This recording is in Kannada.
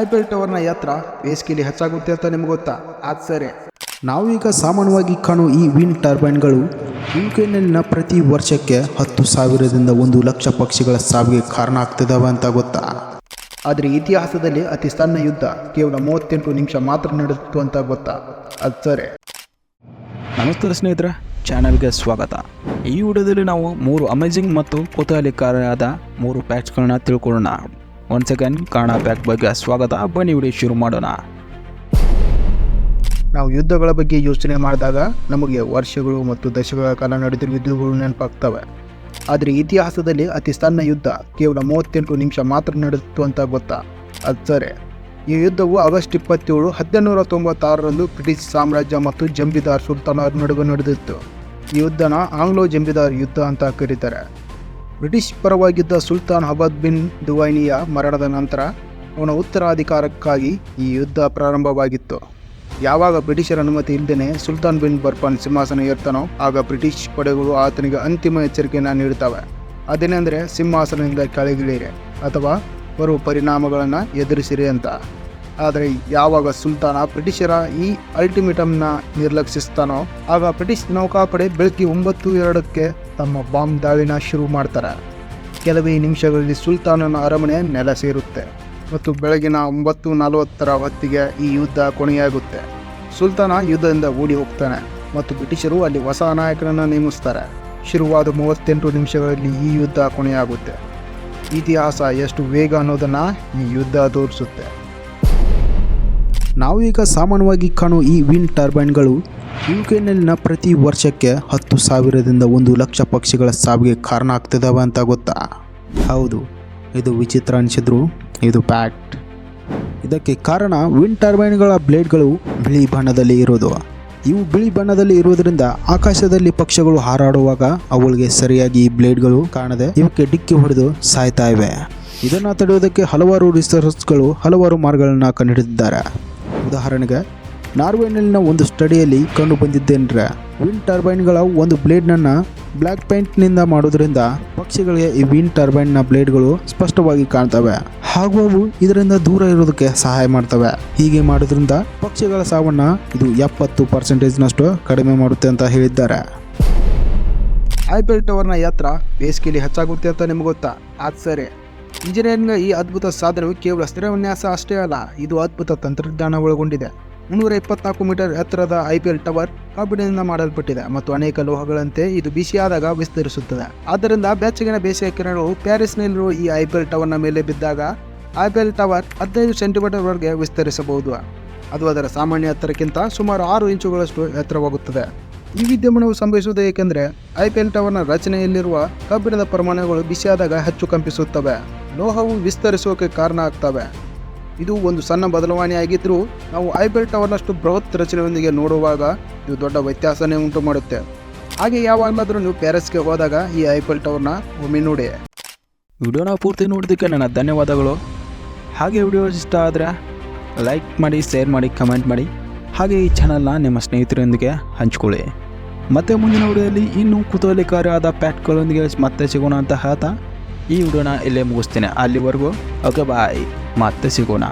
ಐಫೆಲ್ ಟವರ್ನ ಯಾತ್ರ ಬೇಸಿಗೆಯಲ್ಲಿ ಹೆಚ್ಚಾಗುತ್ತೆ ಅಂತ ನಿಮ್ಗೆ ಗೊತ್ತಾ? ಅದು ಸರಿ. ನಾವೀಗ ಸಾಮಾನ್ಯವಾಗಿ ಕಾಣುವ ಈ ವಿಂಡ್ ಟರ್ಬೈನ್ಗಳು ಯುಕೆನಲ್ಲಿನ ಪ್ರತಿ ವರ್ಷಕ್ಕೆ ಹತ್ತು ಸಾವಿರದಿಂದ ಒಂದು ಲಕ್ಷ ಪಕ್ಷಿಗಳ ಸಾವಿಗೆ ಕಾರಣ ಆಗ್ತಿದ್ದಾವೆ ಅಂತ ಗೊತ್ತಾ? ಆದರೆ ಇತಿಹಾಸದಲ್ಲಿ ಅತಿ ಸಣ್ಣ ಯುದ್ಧ ಕೇವಲ ಮೂವತ್ತೆಂಟು ನಿಮಿಷ ಮಾತ್ರ ನಡೆದಿತ್ತು ಅಂತ ಗೊತ್ತಾ? ಅದು ಸರಿ. ನಮಸ್ತೆ ಸ್ನೇಹಿತರೆ, ಚಾನಲ್ಗೆ ಸ್ವಾಗತ. ಈ ವಿಡಿಯೋದಲ್ಲಿ ನಾವು ಮೂರು ಅಮೇಜಿಂಗ್ ಮತ್ತು ಕುತೂಹಲಕಾರಿಯಾದ ಮೂರು ಪ್ಯಾಚ್ಗಳನ್ನ ತಿಳ್ಕೊಳ್ಳೋಣ. ಒನ್ ಸೆಕೆಂಡ್ ಕಾಣ ಪ್ಯಾಕ್ ಬಗ್ಗೆ ಸ್ವಾಗತ. ಬನ್ನಿ ವಿಡಿಯೋ ಶುರು ಮಾಡೋಣ. ನಾವು ಯುದ್ಧಗಳ ಬಗ್ಗೆ ಯೋಚನೆ ಮಾಡಿದಾಗ ನಮಗೆ ವರ್ಷಗಳು ಮತ್ತು ದಶಕಗಳ ಕಾಲ ನಡೆದಿರುವ ಯುದ್ಧಗಳು ನೆನಪಾಗ್ತವೆ. ಆದರೆ ಇತಿಹಾಸದಲ್ಲಿ ಅತಿ ಸಣ್ಣ ಯುದ್ಧ ಕೇವಲ ಮೂವತ್ತೆಂಟು ನಿಮಿಷ ಮಾತ್ರ ನಡೆದಿತ್ತು ಅಂತ ಗೊತ್ತಾ? ಅದು ಸರಿ. ಈ ಯುದ್ಧವು ಆಗಸ್ಟ್ ಇಪ್ಪತ್ತೇಳು ಹದಿನೂರ ತೊಂಬತ್ತಾರರಂದು ಬ್ರಿಟಿಷ್ ಸಾಮ್ರಾಜ್ಯ ಮತ್ತು ಜಂಬಿದಾರ್ ಸುಲ್ತಾನರ ನಡುವೆ ನಡೆದಿತ್ತು. ಈ ಯುದ್ಧನ ಆಂಗ್ಲೋ ಜಂಬಿದಾರ್ ಯುದ್ಧ ಅಂತ ಕರೀತಾರೆ. ಬ್ರಿಟಿಷ್ ಪರವಾಗಿದ್ದ ಸುಲ್ತಾನ್ ಹಬದ್ ಬಿನ್ ದುವೈನಿಯ ಮರಣದ ನಂತರ ಅವನ ಉತ್ತರಾಧಿಕಾರಕ್ಕಾಗಿ ಈ ಯುದ್ಧ ಪ್ರಾರಂಭವಾಗಿತ್ತು. ಯಾವಾಗ ಬ್ರಿಟಿಷರ ಅನುಮತಿ ಇಲ್ಲದೇ ಸುಲ್ತಾನ್ ಬಿನ್ ಬರ್ಪನ್ ಸಿಂಹಾಸನ ಏರ್ತಾನೋ ಆಗ ಬ್ರಿಟಿಷ್ ಪಡೆಗಳು ಆತನಿಗೆ ಅಂತಿಮ ಎಚ್ಚರಿಕೆಯನ್ನು ನೀಡುತ್ತವೆ. ಅದೇನೆಂದರೆ ಸಿಂಹಾಸನದಿಂದ ಕೆಳಗಿಳಿರಿ ಅಥವಾ ಬರುವ ಪರಿಣಾಮಗಳನ್ನು ಎದುರಿಸಿರಿ ಅಂತ. ಆದರೆ ಯಾವಾಗ ಸುಲ್ತಾನ ಬ್ರಿಟಿಷರ ಈ ಅಲ್ಟಿಮೇಟಮ್ನ ನಿರ್ಲಕ್ಷಿಸ್ತಾನೋ ಆಗ ಬ್ರಿಟಿಷ್ ನೌಕಾಪಡೆ ಬೆಳಗ್ಗೆ ಒಂಬತ್ತು ಎರಡಕ್ಕೆ ತಮ್ಮ ಬಾಂಬ್ ದಾಳಿನ ಶುರು ಮಾಡ್ತಾರೆ. ಕೆಲವೇ ನಿಮಿಷಗಳಲ್ಲಿ ಸುಲ್ತಾನನ ಅರಮನೆ ನೆಲ ಸೇರುತ್ತೆ ಮತ್ತು ಬೆಳಗಿನ ಒಂಬತ್ತು ನಲವತ್ತರ ಹೊತ್ತಿಗೆ ಈ ಯುದ್ಧ ಕೊನೆಯಾಗುತ್ತೆ. ಸುಲ್ತಾನ ಯುದ್ಧದಿಂದ ಓಡಿ ಹೋಗ್ತಾನೆ ಮತ್ತು ಬ್ರಿಟಿಷರು ಅಲ್ಲಿ ಹೊಸ ನಾಯಕರನ್ನು ನೇಮಿಸ್ತಾರೆ. ಶುರುವಾದ ಮೂವತ್ತೆಂಟು ನಿಮಿಷಗಳಲ್ಲಿ ಈ ಯುದ್ಧ ಕೊನೆಯಾಗುತ್ತೆ. ಇತಿಹಾಸ ಎಷ್ಟು ವೇಗ ಅನ್ನೋದನ್ನು ಈ ಯುದ್ಧ ತೋರಿಸುತ್ತೆ. ನಾವೀಗ ಸಾಮಾನ್ಯವಾಗಿ ಕಾಣುವ ಈ ವಿಂಡ್ ಟರ್ಬೈನ್ಗಳು ಯುಕೆನಲ್ಲಿನ ಪ್ರತಿ ವರ್ಷಕ್ಕೆ ಹತ್ತು ಸಾವಿರದಿಂದ ಒಂದು ಲಕ್ಷ ಪಕ್ಷಿಗಳ ಸಾವಿಗೆ ಕಾರಣ ಆಗ್ತಿದ್ದಾವೆ ಅಂತ ಗೊತ್ತಾ? ಹೌದು, ಇದು ವಿಚಿತ್ರ ಅನಿಸಿದ್ರು, ಇದು ಪ್ಯಾಕ್ಟ್ ಇದಕ್ಕೆ ಕಾರಣ ವಿಂಡ್ ಟರ್ಬೈನ್ಗಳ ಬ್ಲೇಡ್ಗಳು ಬಿಳಿ ಬಣ್ಣದಲ್ಲಿ ಇರೋದು. ಇವು ಬಿಳಿ ಬಣ್ಣದಲ್ಲಿ ಇರುವುದರಿಂದ ಆಕಾಶದಲ್ಲಿ ಪಕ್ಷಿಗಳು ಹಾರಾಡುವಾಗ ಅವುಗಳಿಗೆ ಸರಿಯಾಗಿ ಈ ಬ್ಲೇಡ್ಗಳು ಕಾಣದೆ ಇವಕ್ಕೆ ಡಿಕ್ಕಿ ಹೊಡೆದು ಸಾಯ್ತಾ ಇವೆ. ಇದನ್ನು ತಡೆಯೋದಕ್ಕೆ ಹಲವಾರು ರಿಸರ್ಚ್ಗಳು ಹಲವಾರು ಮಾರ್ಗಗಳನ್ನು ಕಂಡುಹಿಡಿದಿದ್ದಾರೆ. ಉದಾಹರಣೆಗೆ, ನಾರ್ವೆನಲ್ಲಿನ ಒಂದು ಸ್ಟಡಿಯಲ್ಲಿ ಕಂಡು ಬಂದಿದ್ದೇನೆಂದರೆ ವಿಂಡ್ ಟರ್ಬೈನ್ಗಳ ಒಂದು ಬ್ಲೇಡ್ನನ್ನು ಬ್ಲ್ಯಾಕ್ ಪೇಂಟ್ನಿಂದ ಮಾಡೋದ್ರಿಂದ ಪಕ್ಷಿಗಳಿಗೆ ಈ ವಿಂಡ್ ಟರ್ಬೈನ್ನ ಬ್ಲೇಡ್ಗಳು ಸ್ಪಷ್ಟವಾಗಿ ಕಾಣ್ತವೆ. ಹಾಗೂ ಅವು ಇದರಿಂದ ದೂರ ಇರೋದಕ್ಕೆ ಸಹಾಯ ಮಾಡ್ತವೆ. ಹೀಗೆ ಮಾಡೋದ್ರಿಂದ ಪಕ್ಷಿಗಳ ಸಾವನ್ನ ಇದು ಎಪ್ಪತ್ತು ಪರ್ಸೆಂಟೇಜ್ನಷ್ಟು ಕಡಿಮೆ ಮಾಡುತ್ತೆ ಅಂತ ಹೇಳಿದ್ದಾರೆ. ಐಪಿಎಲ್ ಟವರ್ನ ಯಾತ್ರ ಬೇಸಿಗೆಯಲ್ಲಿ ಹೆಚ್ಚಾಗುತ್ತೆ ಅಂತ ನಿಮ್ಗೆ ಗೊತ್ತಾ? ಅದು ಸರಿ. ಇಂಜಿನಿಯರಿಂಗ್ ಈ ಅದ್ಭುತ ಸಾಧನವು ಕೇವಲ ಸ್ಥಿರ ವಿನ್ಯಾಸ ಅಷ್ಟೇ ಅಲ್ಲ, ಇದು ಅದ್ಭುತ ತಂತ್ರಜ್ಞಾನ ಒಳಗೊಂಡಿದೆ. ಮುನ್ನೂರ ಇಪ್ಪತ್ನಾಲ್ಕು ಮೀಟರ್ ಎತ್ತರದ ಐ ಪಿ ಎಲ್ ಟವರ್ ಕಬ್ಬಿಣದಿಂದ ಮಾಡಲ್ಪಟ್ಟಿದೆ ಮತ್ತು ಅನೇಕ ಲೋಹಗಳಂತೆ ಇದು ಬಿಸಿಯಾದಾಗ ವಿಸ್ತರಿಸುತ್ತದೆ. ಆದ್ದರಿಂದ ಬೆಚ್ಚಗಿನ ಬೇಸಿಗೆ ಕಿರಣಗಳು ಪ್ಯಾರಿಸ್ನಲ್ಲಿರುವ ಈ ಐ ಪಿ ಎಲ್ ಟವರ್ನ ಮೇಲೆ ಬಿದ್ದಾಗ ಐ ಪಿ ಎಲ್ ಟವರ್ ಹದಿನೈದು ಸೆಂಟಿಮೀಟರ್ವರೆಗೆ ವಿಸ್ತರಿಸಬಹುದು. ಅದು ಅದರ ಸಾಮಾನ್ಯ ಎತ್ತರಕ್ಕಿಂತ ಸುಮಾರು ಆರು ಇಂಚುಗಳಷ್ಟು ಎತ್ತರವಾಗುತ್ತದೆ. ಈ ವಿದ್ಯಮಾನವು ಸಂಭವಿಸುವುದು ಏಕೆಂದರೆ ಐ ಪಿ ಎಲ್ ಟವರ್ನ ರಚನೆಯಲ್ಲಿರುವ ಕಬ್ಬಿಣದ ಪ್ರಮಾಣಗಳು ಬಿಸಿಯಾದಾಗ ಹೆಚ್ಚು ಕಂಪಿಸುತ್ತವೆ. ಲೋಹವು ವಿಸ್ತರಿಸೋಕೆ ಕಾರಣ ಆಗ್ತವೆ. ಇದು ಒಂದು ಸಣ್ಣ ಬದಲಾವಣೆಯಾಗಿದ್ದರೂ, ನಾವು ಐಪಿಎಲ್ ಟವರ್ನಷ್ಟು ಬೃಹತ್ ರಚನೆಯೊಂದಿಗೆ ನೋಡುವಾಗ ಇದು ದೊಡ್ಡ ವ್ಯತ್ಯಾಸನೇ ಉಂಟು ಮಾಡುತ್ತೆ. ಹಾಗೆ ಯಾವಾಗಲಾದರೂ ನೀವು ಪ್ಯಾರಿಸ್ಗೆ ಹೋದಾಗ ಈ ಐಪಿಎಲ್ ಟವರ್ನ ಒಮ್ಮೆ ನೋಡಿ. ವಿಡಿಯೋನ ಪೂರ್ತಿ ನೋಡೋದಕ್ಕೆ ನನ್ನ ಧನ್ಯವಾದಗಳು. ಹಾಗೆ ವಿಡಿಯೋ ಇಷ್ಟ ಆದರೆ ಲೈಕ್ ಮಾಡಿ, ಶೇರ್ ಮಾಡಿ, ಕಮೆಂಟ್ ಮಾಡಿ. ಹಾಗೆ ಈ ಚಾನಲ್ನ ನಿಮ್ಮ ಸ್ನೇಹಿತರೊಂದಿಗೆ ಹಂಚ್ಕೊಳ್ಳಿ. ಮತ್ತೆ ಮುಂದಿನ ವಿಡಿಯೋದಲ್ಲಿ ಇನ್ನೂ ಕುತೂಹಲಕಾರಿಯಾದ ಪ್ಯಾಟ್ಗಳೊಂದಿಗೆ ಮತ್ತೆ ಸಿಗೋಣ ಅಂತ ಹೇಳ್ತಾ ಈ ವಿಡಿಯೋನ ಇಲ್ಲೇ ಮುಗಿಸ್ತೇನೆ. ಅಲ್ಲಿವರೆಗೂ ಓಕೆ ಬಾಯ್ ಮತ್ತೆ ಸಿಗೋಣ.